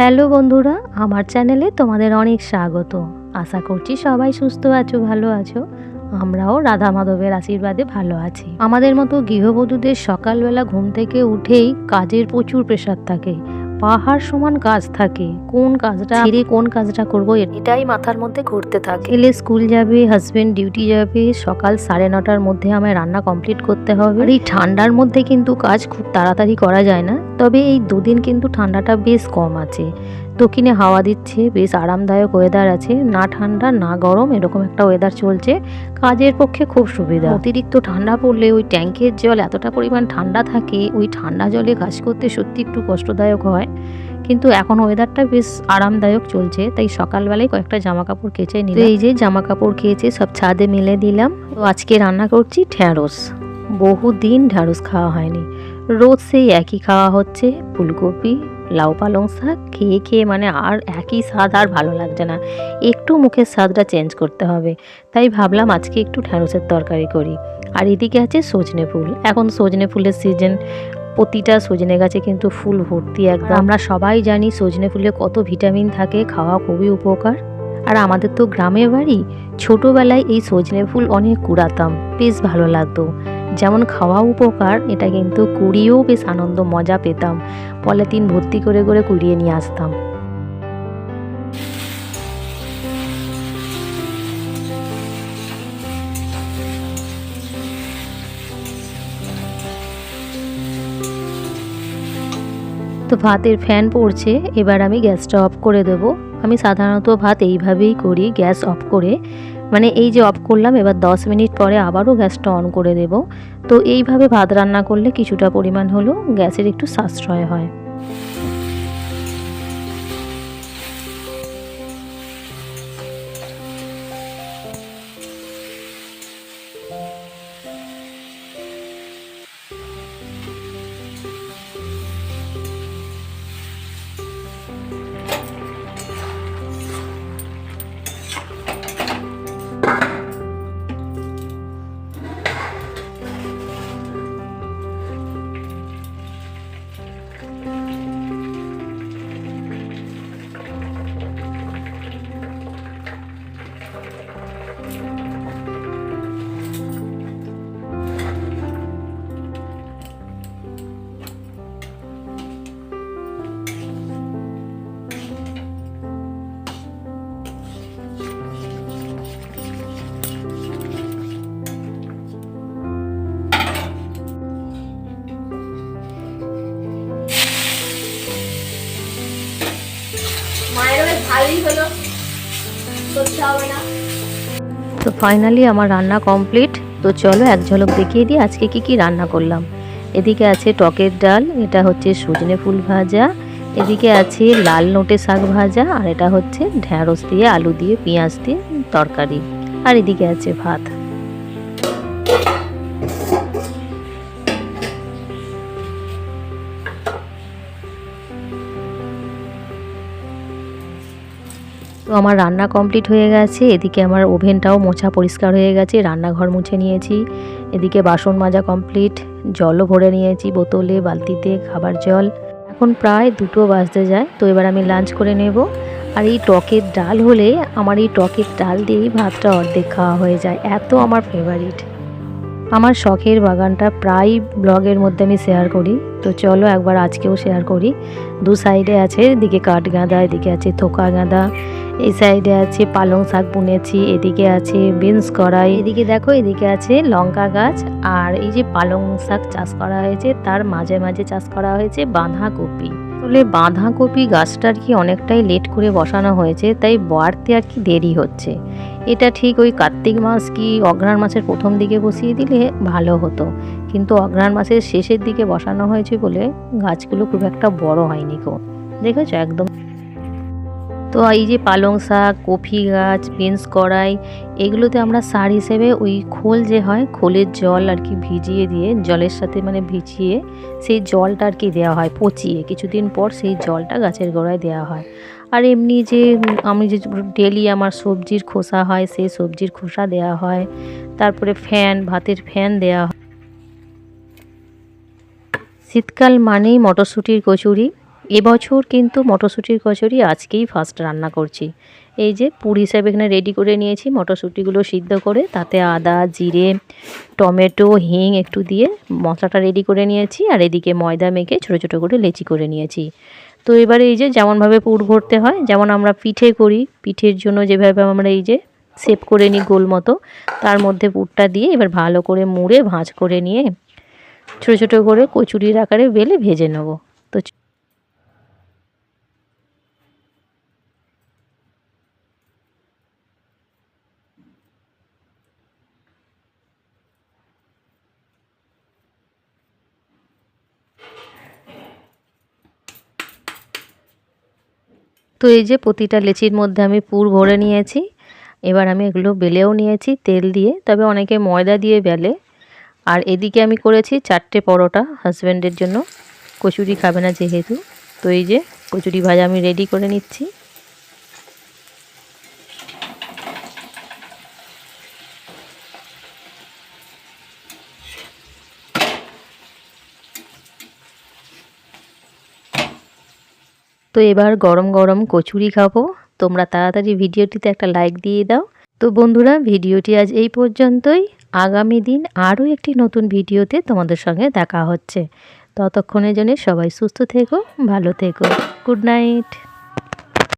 Hello বন্ধুরা, আমার চ্যানেলে তোমাদের অনেক স্বাগত। আশা করছি সবাই সুস্থ আছো, ভালো আছো। আমরাও রাধা মাধবের আশীর্বাদে ভালো আছি। আমাদের মতো গৃহবধূদের সকালবেলা ঘুম থেকে উঠেই কাজের প্রচুর প্রেশার থাকে। পাহাড় সমান কাজ থাকে। কোন কাজটা ছেড়ে কোন কাজটা করব এটাই মাথার মধ্যে ঘুরতে থাকে। ছেলে স্কুল যাবে হাজবেন্ড ডিউটি যাবে সকাল সাড়ে নটার মধ্যে আমায় রান্না কমপ্লিট করতে হবে। আর এই ঠান্ডার মধ্যে কিন্তু কাজ খুব তাড়াতাড়ি করা যায় না। তবে এই দুদিন কিন্তু ঠান্ডাটা বেশ কম আছে। দক্ষিণে হাওয়া দিচ্ছে, বেশ আরামদায়ক ওয়েদার আছে। না ঠান্ডা, না গরম, এরকম একটা ওয়েদার চলছে। কাজের পক্ষে খুব সুবিধা। অতিরিক্ত ঠান্ডা পড়লে ওই ট্যাঙ্কের জল এতটা পরিমাণ ঠান্ডা থাকে, ওই ঠান্ডা জলে কাজ করতে সত্যি একটু কষ্টদায়ক হয়। কিন্তু এখন ওয়েদারটা বেশ আরামদায়ক চলছে, তাই সকালবেলায় কয়েকটা জামা কাপড় কেচে নিলাম। এই যে জামা কাপড় কেচে সব ছাদে মেলে দিলাম। তো আজকে রান্না করছি ঢ্যাঁড়স। বহু দিন ঢ্যাঁড়স খাওয়া হয়নি। রোজ সেই একই খাওয়া হচ্ছে, ফুলকপি লাউ পালং শাক খেয়ে খেয়ে মানে আর একই স্বাদ আর ভালো লাগছে না। একটু মুখের স্বাদটা চেঞ্জ করতে হবে। তাই ভাবলাম আজকে একটু ঢ্যাঁড়সের তরকারি করি। আর এদিকে আছে সজনে ফুল। এখন সজনে ফুলের সিজন প্রতিটা সজনে গাছে কিন্তু ফুল ভর্তি একদম। আমরা সবাই জানি সজনে ফুলে কত ভিটামিন থাকে, খাওয়া খুবই উপকার। আর আমাদের তো গ্রামে বাড়ি, ছোটোবেলায় এই সজনে ফুল অনেক কুড়াতাম বেশ ভালো লাগতো। যেমন খাওয়া উপকার, এটা কিন্তু কুড়িয়েও বেশ আনন্দ, মজা পেতাম। পলিথিন ভর্তি করে করে কুড়িয়ে নিয়ে আসতাম। তো ভাতের ফ্যান পড়ছে, এবার আমি গ্যাসটা অফ করে দেব। আমি সাধারণত ভাত এইভাবেই করি, গ্যাস অফ করে। মানে এই যে অফ করলাম, এবার দশ মিনিট পরে আবারও গ্যাসটা অন করে দেব। তো এইভাবে ভাত রান্না করলে কিছুটা পরিমাণ হলো, গ্যাসের একটু সাশ্রয় হয়। তো ফাইনালি আমার রান্না কমপ্লিট তো চলো এক ঝলক দেখিয়ে দিই আজকে কি কি রান্না করলাম। এদিকে আছে টকের ডাল, এটা হচ্ছে সজনে ফুল ভাজা। এদিকে আছে লাল নোটে শাক ভাজা, আর এটা হচ্ছে ঢ্যাঁড়স দিয়ে, আলু দিয়ে, পেঁয়াজ দিয়ে তরকারি। আর এদিকে আছে ভাত। আমার রান্না কমপ্লিট হয়ে গেছে। এদিকে আমার ওভেনটাও মোছা পরিষ্কার হয়ে গেছে, রান্নাঘর মুছে নিয়েছি। এদিকে বাসন মাজা কমপ্লিট, জলও ভরে নিয়েছি বোতলে, বালতিতে, খাবার জল। এখন প্রায় দুটো বাজতে যায়, তো এবার আমি লাঞ্চ করে নেব। আর এই টকের ডাল হলে আমার এই টকের ডাল দিয়েই ভাতটা অর্ধেক খাওয়া হয়ে যায়, এত আমার ফেভারিট আমার শখের বাগানটা প্রায় ব্লগের মধ্যে আমি শেয়ার করি। তো চলো একবার আজকেও শেয়ার করি। দু সাইডে আছে, এদিকে কাঠ গাঁদা, এদিকে আছে থোকা গাঁদা, এই সাইডে আছে পালং শাক বুনেছি, এদিকে আছে বিনস কড়াই, এদিকে দেখো, এদিকে আছে লঙ্কা গাছ, আর এই যে পালং শাক চাষ করা হয়েছে, তার মাঝে মাঝে চাষ করা হয়েছে বাঁধাকপি। আসলে বাঁধাকপি গাছটা আর কি অনেকটাই লেট করে বসানো হয়েছে, তাই বাড়তে আর কি দেরি হচ্ছে। এটা ঠিক ওই কার্তিক মাস কি অঘ্রাণ মাসের প্রথম দিকে বসিয়ে দিলে ভালো হতো। কিন্তু অঘ্রাণ মাসের শেষের দিকে বসানো হয়েছে বলে গাছগুলো খুব একটা বড় হয়নি কো দেখেছ? একদম তো এই যে পালং শাক, কফি গাছ বিনস কড়াই, এগুলোতে আমরা সার হিসেবে ওই খোল যে হয়, খোলের জল আর কি ভিজিয়ে দিয়ে, জলের সাথে মানে ভিজিয়ে সেই জলটা আর কি দেওয়া হয়, পচিয়ে। কিছুদিন পর সেই জলটা গাছের গোড়ায় দেওয়া হয়। আর এমনি যে আমি যে ডেলি আমার সবজির খোসা হয়, সেই সবজির খোসা দেওয়া হয়। তারপরে ফ্যান, ভাতের ফ্যান দেওয়া হয়। শীতকাল মানেই মটরশুঁটির কচুরি। এবছর কিন্তু মটরশুঁটির কচুরি আজকেই ফার্স্ট রান্না করছি। এই যে পুর হিসাবে এখানে রেডি করে নিয়েছি, মটরশুঁটিগুলো সিদ্ধ করে, তাতে আদা, জিরে, টমেটো, হিং একটু দিয়ে মশলাটা রেডি করে নিয়েছি, আর এদিকে ময়দা মেখে ছোটো ছোটো করে লেচি করে নিয়েছি। তো এবারে এই যে যেমনভাবে পুর ভরতে হয়, যেমন আমরা পিঠে করি, পিঠের জন্য যেভাবে আমরা এই যে সেপ করে নিই গোল মতো, তার মধ্যে পুরটা দিয়ে এবার ভালো করে মুড়ে ভাঁজ করে নিয়ে ছোটো ছোটো করে কচুরির আকারে বেলে ভেজে নেব। তো তো এই যে প্রতিটা লেচির মধ্যে আমি পুর ভরে নিয়েছি। এবার আমি এগুলো বেলেও নিয়েছি তেল দিয়ে। তবে অনেকে ময়দা দিয়ে বেলে। আর এদিকে আমি করেছি চারটে পরোটা হাজব্যান্ডের জন্য। কচুরি খাবে না যেহেতু। তো এই যে কচুরি ভাজা আমি রেডি করে নিচ্ছি। তো এবার গরম গরম কচুরি খাব। তোমরা তাড়াতাড়ি ভিডিওটিতে একটা লাইক দিয়ে দাও। তো বন্ধুরা, ভিডিওটি আজ এই পর্যন্তই। আগামী দিন আরও একটি নতুন ভিডিওতে তোমাদের সঙ্গে দেখা হচ্ছে। ততক্ষণের জন্য সবাই সুস্থ থেকো, ভালো থেকো। Good night